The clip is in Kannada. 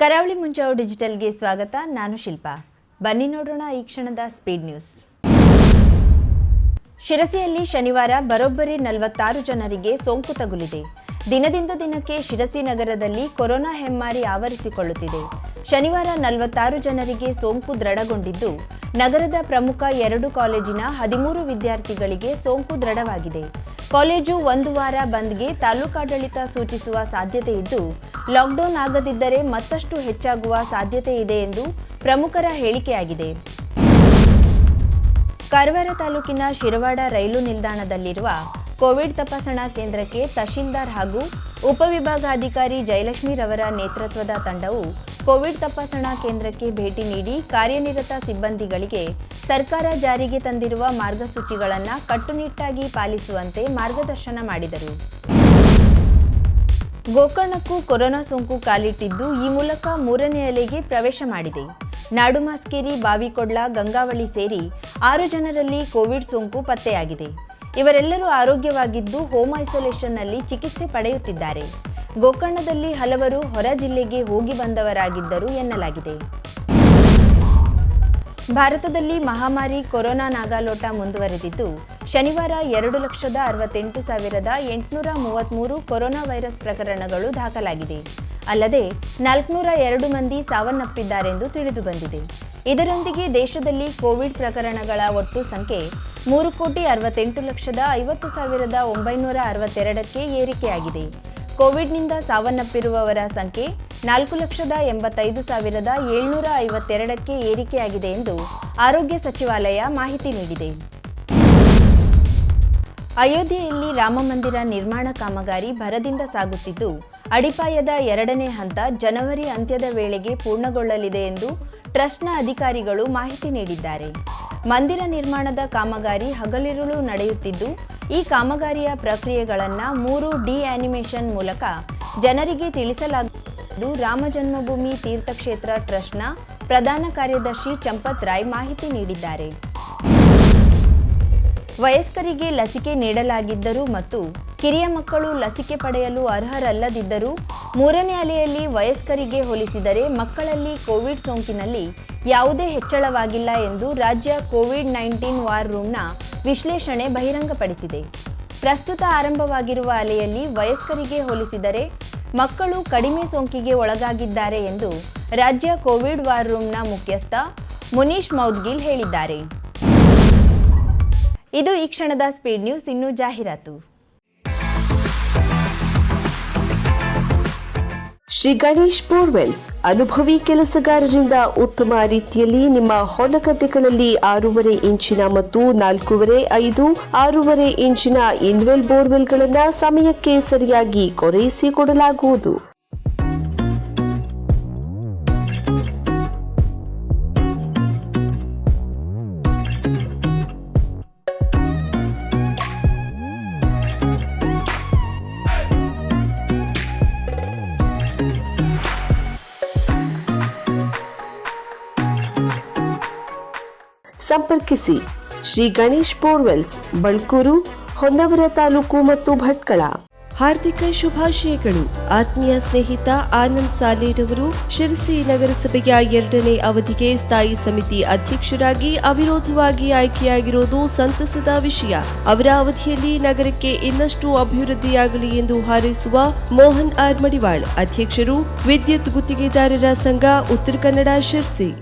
ಕರಾವಳಿ ಮುಂಜಾವು ಡಿಜಿಟಲ್ಗೆ ಸ್ವಾಗತ. ನಾನು ಶಿಲ್ಪಾ. ಬನ್ನಿ ನೋಡೋಣ ಈ ಕ್ಷಣದ ಸ್ಪೀಡ್ ನ್ಯೂಸ್. ಶಿರಸಿಯಲ್ಲಿ ಶನಿವಾರ ಬರೋಬ್ಬರಿ ನಲವತ್ತಾರು ಜನರಿಗೆ ಸೋಂಕು ತಗುಲಿದೆ. ದಿನದಿಂದ ದಿನಕ್ಕೆ ಶಿರಸಿ ನಗರದಲ್ಲಿ ಕೊರೋನಾ ಹೆಮ್ಮಾರಿ ಆವರಿಸಿಕೊಳ್ಳುತ್ತಿದೆ. ಶನಿವಾರ ನಲವತ್ತಾರು ಜನರಿಗೆ ಸೋಂಕು ದೃಢಗೊಂಡಿದ್ದು, ನಗರದ ಪ್ರಮುಖ ಎರಡು ಕಾಲೇಜಿನ ಹದಿಮೂರು ವಿದ್ಯಾರ್ಥಿಗಳಿಗೆ ಸೋಂಕು ದೃಢವಾಗಿದೆ. ಕಾಲೇಜು ಒಂದು ವಾರ ಬಂದ್ಗೆ ತಾಲೂಕಾಡಳಿತ ಸೂಚಿಸುವ ಸಾಧ್ಯತೆ ಇದ್ದು ಲಾಕ್ಡೌನ್ ಆಗದಿದ್ದರೆ ಮತ್ತಷ್ಟು ಹೆಚ್ಚಾಗುವ ಸಾಧ್ಯತೆ ಇದೆ ಎಂದು ಪ್ರಮುಖರ ಹೇಳಿಕೆಯಾಗಿದೆ. ಕಾರವಾರ ತಾಲೂಕಿನ ಶಿರವಾಡ ರೈಲು ನಿಲ್ದಾಣದಲ್ಲಿರುವ ಕೋವಿಡ್ ತಪಾಸಣಾ ಕೇಂದ್ರಕ್ಕೆ ತಹಶೀಲ್ದಾರ್ ಹಾಗೂ ಉಪವಿಭಾಗಾಧಿಕಾರಿ ಜಯಲಕ್ಷ್ಮಿ ರವರ ನೇತೃತ್ವದ ತಂಡವು ಕೋವಿಡ್ ತಪಾಸಣಾ ಕೇಂದ್ರಕ್ಕೆ ಭೇಟಿ ನೀಡಿ ಕಾರ್ಯನಿರತ ಸಿಬ್ಬಂದಿಗಳಿಗೆ ಸರ್ಕಾರ ಜಾರಿಗೆ ತಂದಿರುವ ಮಾರ್ಗಸೂಚಿಗಳನ್ನು ಕಟ್ಟುನಿಟ್ಟಾಗಿ ಪಾಲಿಸುವಂತೆ ಮಾರ್ಗದರ್ಶನ ಮಾಡಿದರು. ಗೋಕರ್ಣಕ್ಕೂ ಕೊರೋನಾ ಸೋಂಕು ಕಾಲಿಟ್ಟಿದ್ದು ಈ ಮೂಲಕ ಮೂರನೇ ಅಲೆಗೆ ಪ್ರವೇಶ ಮಾಡಿದೆ. ನಾಡುಮಾಸ್ಕೇರಿ ಬಾವಿಕೊಡ್ಲ, ಗಂಗಾವಳಿ ಸೇರಿ ಆರು ಜನರಲ್ಲಿ ಕೋವಿಡ್ ಸೋಂಕು ಪತ್ತೆಯಾಗಿದೆ. ಇವರೆಲ್ಲರೂ ಆರೋಗ್ಯವಾಗಿದ್ದು ಹೋಮ್ ಐಸೋಲೇಷನ್ನಲ್ಲಿ ಚಿಕಿತ್ಸೆ ಪಡೆಯುತ್ತಿದ್ದಾರೆ. ಗೋಕರ್ಣದಲ್ಲಿ ಹಲವರು ಹೊರ ಜಿಲ್ಲೆಗೆ ಹೋಗಿ ಬಂದವರಾಗಿದ್ದರು ಎನ್ನಲಾಗಿದೆ. ಭಾರತದಲ್ಲಿ ಮಹಾಮಾರಿ ಕೊರೋನಾ ನಾಗಾಲೋಟ ಮುಂದುವರೆದಿದ್ದು ಶನಿವಾರ ಎರಡು ಲಕ್ಷದ ಅರವತ್ತೆಂಟು ಸಾವಿರದ ಎಂಟುನೂರ ಮೂವತ್ತ್ಮೂರು ಕೊರೋನಾ ವೈರಸ್ ಪ್ರಕರಣಗಳು ದಾಖಲಾಗಿದೆ. ಅಲ್ಲದೆ ನಾಲ್ಕುನೂರ ಎರಡು ಮಂದಿ ಸಾವನ್ನಪ್ಪಿದ್ದಾರೆಂದು ತಿಳಿದುಬಂದಿದೆ ಇದರೊಂದಿಗೆ ದೇಶದಲ್ಲಿ ಕೋವಿಡ್ ಪ್ರಕರಣಗಳ ಒಟ್ಟು ಸಂಖ್ಯೆ ಮೂರು ಕೋಟಿ ಅರವತ್ತೆಂಟು ಲಕ್ಷದ ಐವತ್ತು ಸಾವಿರದ ಒಂಬೈನೂರ ಅರವತ್ತೆರಡಕ್ಕೆ ಏರಿಕೆಯಾಗಿದೆ. ಕೋವಿಡ್ನಿಂದ ಸಾವನ್ನಪ್ಪಿರುವವರ ಸಂಖ್ಯೆ ನಾಲ್ಕು ಲಕ್ಷದ ಎಂಬತ್ತೈದು ಸಾವಿರದ ಏಳ್ನೂರ ಐವತ್ತೆರಡಕ್ಕೆ ಏರಿಕೆಯಾಗಿದೆ ಎಂದು ಆರೋಗ್ಯ ಸಚಿವಾಲಯ ಮಾಹಿತಿ ನೀಡಿದೆ. ಅಯೋಧ್ಯೆಯಲ್ಲಿ ರಾಮಮಂದಿರ ನಿರ್ಮಾಣ ಕಾಮಗಾರಿ ಭರದಿಂದ ಸಾಗುತ್ತಿದ್ದು, ಅಡಿಪಾಯದ ಎರಡನೇ ಹಂತ ಜನವರಿ ಅಂತ್ಯದ ವೇಳೆಗೆ ಪೂರ್ಣಗೊಳ್ಳಲಿದೆ ಎಂದು ಟ್ರಸ್ಟ್ನ ಅಧಿಕಾರಿಗಳು ಮಾಹಿತಿ ನೀಡಿದ್ದಾರೆ. ಮಂದಿರ ನಿರ್ಮಾಣದ ಕಾಮಗಾರಿ ಹಗಲಿರುಳು ನಡೆಯುತ್ತಿದ್ದು, ಈ ಕಾಮಗಾರಿಯ ಪ್ರಕ್ರಿಯೆಗಳನ್ನು ಮೂರು ಡಿ ಆನಿಮೇಷನ್ ಮೂಲಕ ಜನರಿಗೆ ತಿಳಿಸಲಾಗುವುದು ರಾಮ ಜನ್ಮಭೂಮಿ ತೀರ್ಥಕ್ಷೇತ್ರ ಟ್ರಸ್ಟ್ನ ಪ್ರಧಾನ ಕಾರ್ಯದರ್ಶಿ ಚಂಪತ್ ರಾಯ್ ಮಾಹಿತಿ ನೀಡಿದ್ದಾರೆ. ವಯಸ್ಕರಿಗೆ ಲಸಿಕೆ ನೀಡಲಾಗಿದ್ದರೂ ಮತ್ತು ಕಿರಿಯ ಮಕ್ಕಳು ಲಸಿಕೆ ಪಡೆಯಲು ಅರ್ಹರಲ್ಲದಿದ್ದರೂ ಮೂರನೇ ಅಲೆಯಲ್ಲಿ ವಯಸ್ಕರಿಗೆ ಹೋಲಿಸಿದರೆ ಮಕ್ಕಳಲ್ಲಿ ಕೋವಿಡ್ ಸೋಂಕಿನಲ್ಲಿ ಯಾವುದೇ ಹೆಚ್ಚಳವಾಗಿಲ್ಲ ಎಂದು ರಾಜ್ಯ ಕೋವಿಡ್ ನೈನ್ಟೀನ್ ವಾರ್ ರೂಮ್ನ ವಿಶ್ಲೇಷಣೆ ಬಹಿರಂಗಪಡಿಸಿದೆ. ಪ್ರಸ್ತುತ ಆರಂಭವಾಗಿರುವ ಅಲೆಯಲ್ಲಿ ವಯಸ್ಕರಿಗೆ ಹೋಲಿಸಿದರೆ ಮಕ್ಕಳು ಕಡಿಮೆ ಸೋಂಕಿಗೆ ಒಳಗಾಗಿದ್ದಾರೆ ಎಂದು ರಾಜ್ಯ ಕೋವಿಡ್ ವಾರ್ ರೂಮ್ನ ಮುಖ್ಯಸ್ಥ ಮುನೀಶ್ ಮೌದ್ಗಿಲ್ ಹೇಳಿದ್ದಾರೆ. ಇದು ಈ ಕ್ಷಣದ ಸ್ಪೀಡ್ ನ್ಯೂಸ್ ಇನ್ನು ಜಾಹೀರಾತು. ಶ್ರೀ ಗಣೇಶ್ ಬೋರ್ವೆಲ್ಸ್, ಅನುಭವಿ ಕೆಲಸಗಾರರಿಂದ ಉತ್ತಮ ರೀತಿಯಲ್ಲಿ ನಿಮ್ಮ ಹೊಲಗದ್ದೆಗಳಲ್ಲಿ ಆರೂವರೆ ಇಂಚಿನ ಮತ್ತು ನಾಲ್ಕೂವರೆ, ಐದು, ಆರೂವರೆ ಇಂಚಿನ ಇನ್ವೆಲ್ ಬೋರ್ವೆಲ್ಗಳನ್ನು ಸಮಯಕ್ಕೆ ಸರಿಯಾಗಿ ಕೊರೈಸಿ ಸಂಪರ್ಕಿಸಿ. ಶ್ರೀ ಗಣೇಶ್ ಪೋರ್ವೆಲ್ಸ್, ಬಳ್ಕೂರು, ಹೊನ್ನವರ ತಾಲೂಕು ಮತ್ತು ಭಟ್ಕಳ. ಹಾರ್ದಿಕ ಶುಭಾಶಯಗಳು. ಆತ್ಮೀಯ ಸ್ನೇಹಿತ ಆನಂದ್ ಸಾಲೇರವರು, ಶಿರಸಿ ನಗರಸಭೆಯ ಎರಡನೇ ಅವಧಿಗೆ ಸ್ಥಾಯಿ ಸಮಿತಿ ಅಧ್ಯಕ್ಷರಾಗಿ ಅವಿರೋಧವಾಗಿ ಆಯ್ಕೆಯಾಗಿರುವುದು ಸಂತಸದ ವಿಷಯ. ಅವರ ಅವಧಿಯಲ್ಲಿ ನಗರಕ್ಕೆ ಇನ್ನಷ್ಟು ಅಭಿವೃದ್ಧಿಯಾಗಲಿ ಎಂದು ಹಾರೈಸುವ ಮೋಹನ್ ಆರ್ ಮಡಿವಾಳ್, ಅಧ್ಯಕ್ಷರು ವಿದ್ಯುತ್ ಗುತ್ತಿಗೆದಾರರ ಸಂಘ, ಉತ್ತರ ಕನ್ನಡ, ಶಿರ್ಸಿ.